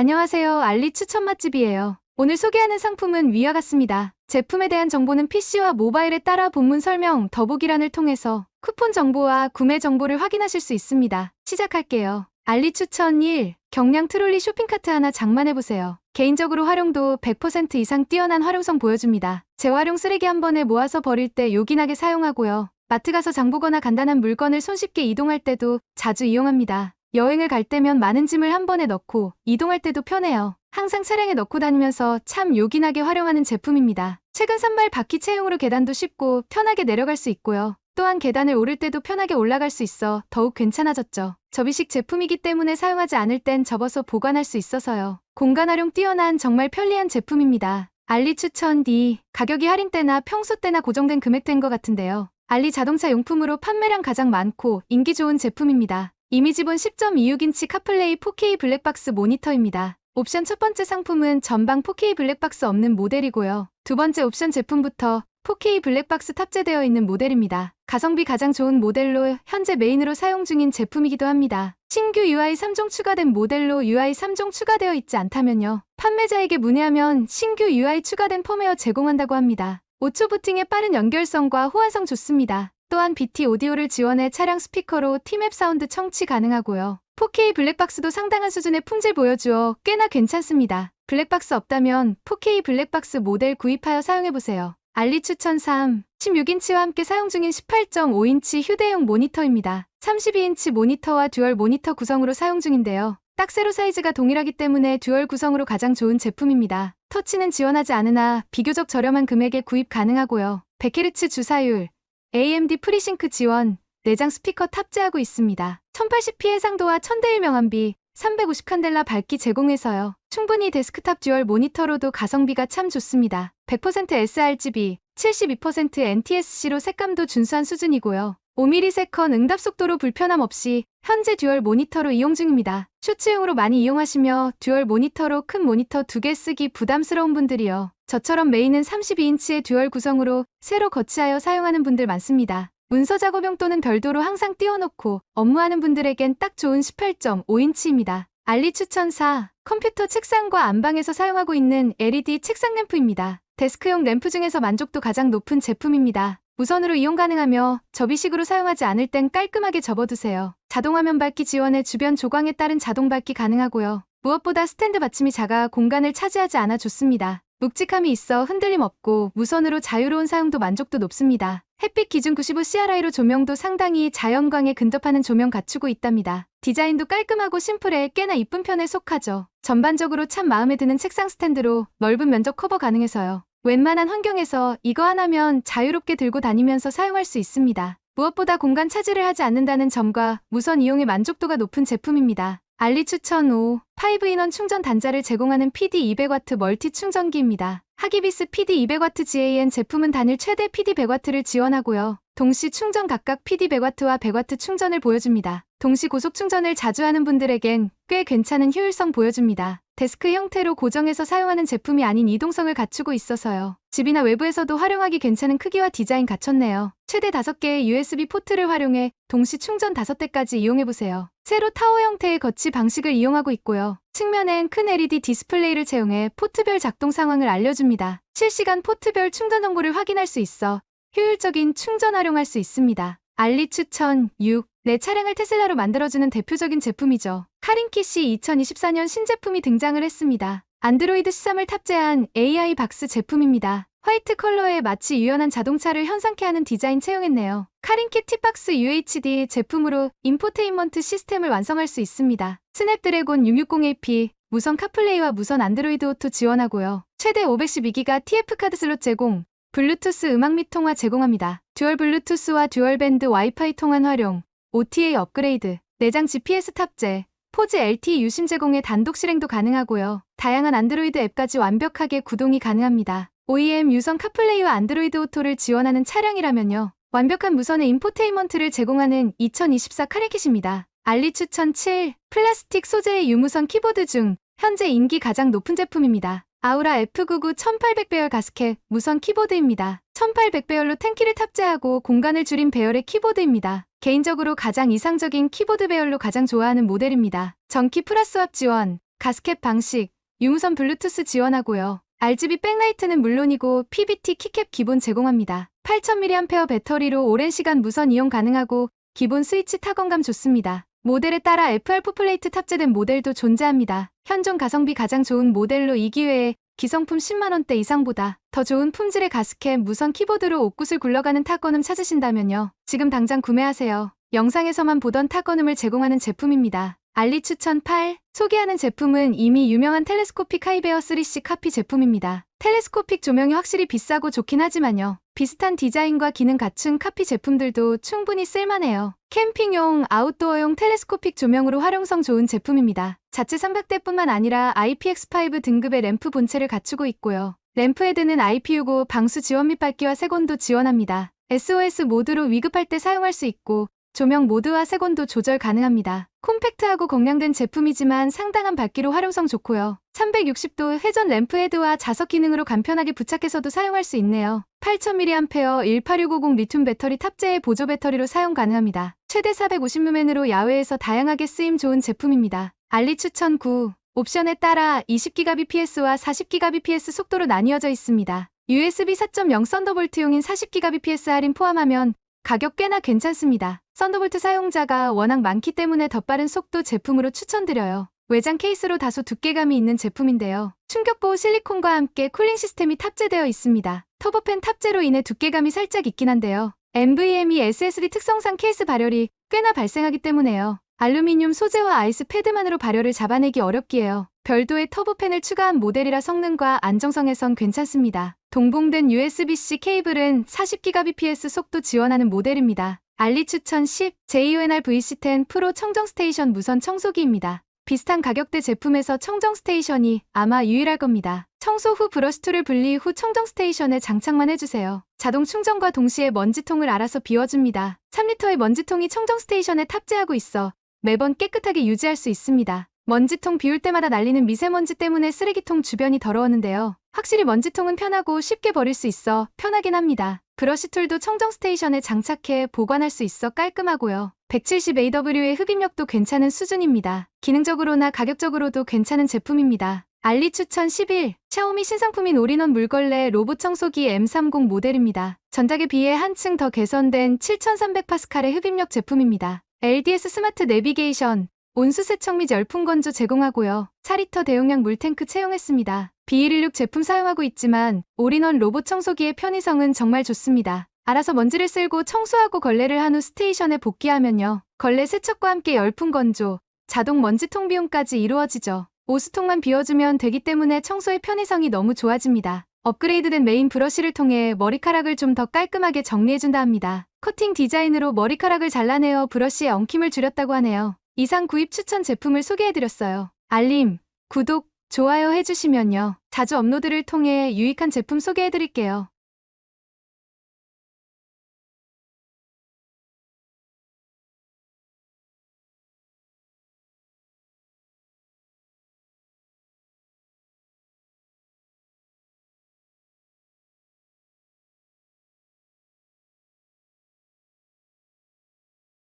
안녕하세요. 알리 추천 맛집이에요. 오늘 소개하는 상품은 위와 같습니다. 제품에 대한 정보는 PC와 모바일에 따라 본문 설명 더보기란을 통해서 쿠폰 정보와 구매 정보를 확인하실 수 있습니다. 시작할게요. 알리 추천 1. 경량 트롤리 쇼핑카트 하나 장만해보세요. 개인적으로 활용도 100% 이상 뛰어난 활용성 보여줍니다. 재활용 쓰레기 한 번에 모아서 버릴 때 요긴하게 사용하고요. 마트 가서 장 보거나 간단한 물건을 손쉽게 이동할 때도 자주 이용합니다. 여행을 갈 때면 많은 짐을 한 번에 넣고 이동할 때도 편해요. 항상 차량에 넣고 다니면서 참 요긴하게 활용하는 제품입니다. 최근 산발 바퀴 채용으로 계단도 쉽고 편하게 내려갈 수 있고요. 또한 계단을 오를 때도 편하게 올라갈 수 있어 더욱 괜찮아졌죠. 접이식 제품이기 때문에 사용하지 않을 땐 접어서 보관할 수 있어서요. 공간 활용 뛰어난 정말 편리한 제품입니다. 알리 추천 D. 가격이 할인 때나 평소 때나 고정된 금액대인 것 같은데요. 알리 자동차 용품으로 판매량 가장 많고 인기 좋은 제품입니다. 이미 지본 10.26인치 카플레이 4K 블랙박스 모니터입니다. 옵션 첫 번째 상품은 전방 4K 블랙박스 없는 모델이고요. 두 번째 옵션 제품부터 4K 블랙박스 탑재되어 있는 모델입니다. 가성비 가장 좋은 모델로 현재 메인으로 사용 중인 제품이기도 합니다. 신규 UI 3종 추가된 모델로 UI 3종 추가되어 있지 않다면요. 판매자에게 문의하면 신규 UI 추가된 펌웨어 제공한다고 합니다. 5초 부팅의 빠른 연결성과 호환성 좋습니다. 또한 BT 오디오를 지원해 차량 스피커로 티맵 사운드 청취 가능하고요. 4K 블랙박스도 상당한 수준의 품질 보여주어 꽤나 괜찮습니다. 블랙박스 없다면 4K 블랙박스 모델 구입하여 사용해보세요. 알리 추천 3. 16인치와 함께 사용 중인 18.5인치 휴대용 모니터입니다. 32인치 모니터와 듀얼 모니터 구성으로 사용 중인데요. 딱 세로 사이즈가 동일하기 때문에 듀얼 구성으로 가장 좋은 제품입니다. 터치는 지원하지 않으나 비교적 저렴한 금액에 구입 가능하고요. 100Hz 주사율, AMD 프리싱크 지원, 내장 스피커 탑재하고 있습니다. 1080p 해상도와 1000대 1 명암비, 350칸델라 밝기 제공해서요. 충분히 데스크탑 듀얼 모니터로도 가성비가 참 좋습니다. 100% sRGB, 72% NTSC로 색감도 준수한 수준이고요. 5ms 응답 속도로 불편함 없이 현재 듀얼 모니터로 이용 중입니다. 쇼츠용으로 많이 이용하시며 듀얼 모니터로 큰 모니터 두 개 쓰기 부담스러운 분들이요. 저처럼 메인은 32인치의 듀얼 구성으로 새로 거치하여 사용하는 분들 많습니다. 문서 작업용 또는 별도로 항상 띄워놓고 업무하는 분들에겐 딱 좋은 18.5인치입니다. 알리 추천 4. 컴퓨터 책상과 안방에서 사용하고 있는 LED 책상 램프입니다. 데스크용 램프 중에서 만족도 가장 높은 제품입니다. 무선으로 이용 가능하며 접이식으로 사용하지 않을 땐 깔끔하게 접어두세요. 자동화면 밝기 지원에 주변 조광에 따른 자동 밝기 가능하고요. 무엇보다 스탠드 받침이 작아 공간을 차지하지 않아 좋습니다. 묵직함이 있어 흔들림 없고 무선으로 자유로운 사용도 만족도 높습니다. 햇빛 기준 95CRI로 조명도 상당히 자연광에 근접하는 조명 갖추고 있답니다. 디자인도 깔끔하고 심플해 꽤나 이쁜 편에 속하죠. 전반적으로 참 마음에 드는 책상 스탠드로 넓은 면적 커버 가능해서요. 웬만한 환경에서 이거 하나면 자유롭게 들고 다니면서 사용할 수 있습니다. 무엇보다 공간 차지를 하지 않는다는 점과 무선 이용의 만족도가 높은 제품입니다. 알리 추천 5. 5인원 충전 단자를 제공하는 PD 200W 멀티 충전기입니다. 하기비스 PD 200W GAN 제품은 단일 최대 PD 100W를 지원하고요. 동시 충전 각각 PD 100W와 100W 충전을 보여줍니다. 동시 고속 충전을 자주 하는 분들에겐 꽤 괜찮은 효율성 보여줍니다. 데스크 형태로 고정해서 사용하는 제품이 아닌 이동성을 갖추고 있어서요. 집이나 외부에서도 활용하기 괜찮은 크기와 디자인 갖췄네요. 최대 5개의 USB 포트를 활용해 동시 충전 5대까지 이용해보세요. 세로 타워 형태의 거치 방식을 이용하고 있고요. 측면엔 큰 LED 디스플레이를 채용해 포트별 작동 상황을 알려줍니다. 실시간 포트별 충전 정보를 확인할 수 있어 효율적인 충전 활용할 수 있습니다. 알리 추천 6. 내 차량을 테슬라로 만들어주는 대표적인 제품이죠. 카린키시 2024년 신제품이 등장을 했습니다. 안드로이드 13을 탑재한 AI 박스 제품입니다. 화이트 컬러에 마치 유연한 자동차를 현상케 하는 디자인 채용했네요. 카린키 팁박스 UHD 제품으로 인포테인먼트 시스템을 완성할 수 있습니다. 스냅드래곤 660AP, 무선 카플레이와 무선 안드로이드 오토 지원하고요. 최대 512기가 TF 카드 슬롯 제공, 블루투스 음악 및 통화 제공합니다. 듀얼 블루투스와 듀얼 밴드 와이파이 통한 활용, OTA 업그레이드, 내장 GPS 탑재, 포즈 LTE 유심 제공의 단독 실행도 가능하고요. 다양한 안드로이드 앱까지 완벽하게 구동이 가능합니다. OEM 유선 카플레이와 안드로이드 오토를 지원하는 차량이라면요. 완벽한 무선의 인포테인먼트를 제공하는 2024 카리킷입니다. 알리 추천 7. 플라스틱 소재의 유무선 키보드 중 현재 인기 가장 높은 제품입니다. 아우라 F99 1800배열 가스켓 무선 키보드입니다. 1800배열로 탱키를 탑재하고 공간을 줄인 배열의 키보드입니다. 개인적으로 가장 이상적인 키보드 배열로 가장 좋아하는 모델입니다. 전키 플러스 합 지원, 가스캡 방식, 유무선 블루투스 지원하고요. RGB 백라이트는 물론이고 PBT 키캡 기본 제공합니다. 8000mAh 배터리로 오랜 시간 무선 이용 가능하고 기본 스위치 타건감 좋습니다. 모델에 따라 FR4 플레이트 탑재된 모델도 존재합니다. 현존 가성비 가장 좋은 모델로 이 기회에 기성품 10만원대 이상보다 더 좋은 품질의 가스캡 무선 키보드로 옷구슬 굴러가는 타건음 찾으신다면요. 지금 당장 구매하세요. 영상에서만 보던 타건음을 제공하는 제품입니다. 알리 추천 8. 소개하는 제품은 이미 유명한 텔레스코픽 하이베어 3C 카피 제품입니다. 텔레스코픽 조명이 확실히 비싸고 좋긴 하지만요. 비슷한 디자인과 기능 갖춘 카피 제품들도 충분히 쓸만해요. 캠핑용, 아웃도어용 텔레스코픽 조명으로 활용성 좋은 제품입니다. 자체 삼각대뿐만 아니라 IPX5 등급의 램프 본체를 갖추고 있고요. 램프 헤드는 IP65 방수 지원 및 밝기와 색온도 지원합니다. SOS 모드로 위급할 때 사용할 수 있고 조명 모드와 색온도 조절 가능합니다. 콤팩트하고 공량된 제품이지만 상당한 밝기로 활용성 좋고요. 360도 회전 램프 헤드와 자석 기능으로 간편하게 부착해서도 사용할 수 있네요. 8000mAh 18650 리튬 배터리 탑재의 보조 배터리로 사용 가능합니다. 최대 450루멘으로 야외에서 다양하게 쓰임 좋은 제품입니다. 알리 추천 9. 옵션에 따라 20Gbps와 40Gbps 속도로 나뉘어져 있습니다. USB 4.0 썬더볼트용인 40Gbps 할인 포함하면 가격 꽤나 괜찮습니다. 썬더볼트 사용자가 워낙 많기 때문에 더 빠른 속도 제품으로 추천드려요. 외장 케이스로 다소 두께감이 있는 제품인데요. 충격보호 실리콘과 함께 쿨링 시스템이 탑재되어 있습니다. 터보팬 탑재로 인해 두께감이 살짝 있긴 한데요. NVMe SSD 특성상 케이스 발열이 꽤나 발생하기 때문에요. 알루미늄 소재와 아이스 패드만으로 발열을 잡아내기 어렵기에요. 별도의 터보팬을 추가한 모델이라 성능과 안정성에선 괜찮습니다. 동봉된 USB-C 케이블은 40Gbps 속도 지원하는 모델입니다. 알리 추천 10 JONR VC10 프로 청정 스테이션 무선 청소기입니다. 비슷한 가격대 제품에서 청정 스테이션이 아마 유일할 겁니다. 청소 후 브러쉬 툴을 분리 후 청정 스테이션에 장착만 해주세요. 자동 충전과 동시에 먼지통을 알아서 비워줍니다. 3리터의 먼지통이 청정 스테이션에 탑재하고 있어 매번 깨끗하게 유지할 수 있습니다. 먼지통 비울 때마다 날리는 미세먼지 때문에 쓰레기통 주변이 더러웠는데요. 확실히 먼지통은 편하고 쉽게 버릴 수 있어 편하긴 합니다. 브러쉬 툴도 청정 스테이션에 장착해 보관할 수 있어 깔끔하고요. 170AW의 흡입력도 괜찮은 수준입니다. 기능적으로나 가격적으로도 괜찮은 제품입니다. 알리 추천 11. 샤오미 신상품인 올인원 물걸레 로봇 청소기 M30 모델입니다. 전작에 비해 한층 더 개선된 7300파스칼의 흡입력 제품입니다. LDS 스마트 내비게이션, 온수 세척 및 열풍 건조 제공하고요. 4리터 대용량 물탱크 채용했습니다. B116 제품 사용하고 있지만 올인원 로봇 청소기의 편의성은 정말 좋습니다. 알아서 먼지를 쓸고 청소하고 걸레를 한 후 스테이션에 복귀하면요. 걸레 세척과 함께 열풍 건조, 자동 먼지통 비용까지 이루어지죠. 오수통만 비워주면 되기 때문에 청소의 편의성이 너무 좋아집니다. 업그레이드된 메인 브러쉬를 통해 머리카락을 좀 더 깔끔하게 정리해준다 합니다. 커팅 디자인으로 머리카락을 잘라내어 브러쉬의 엉킴을 줄였다고 하네요. 이상 구입 추천 제품을 소개해드렸어요. 알림, 구독, 좋아요 해주시면요. 자주 업로드를 통해 유익한 제품 소개해드릴게요.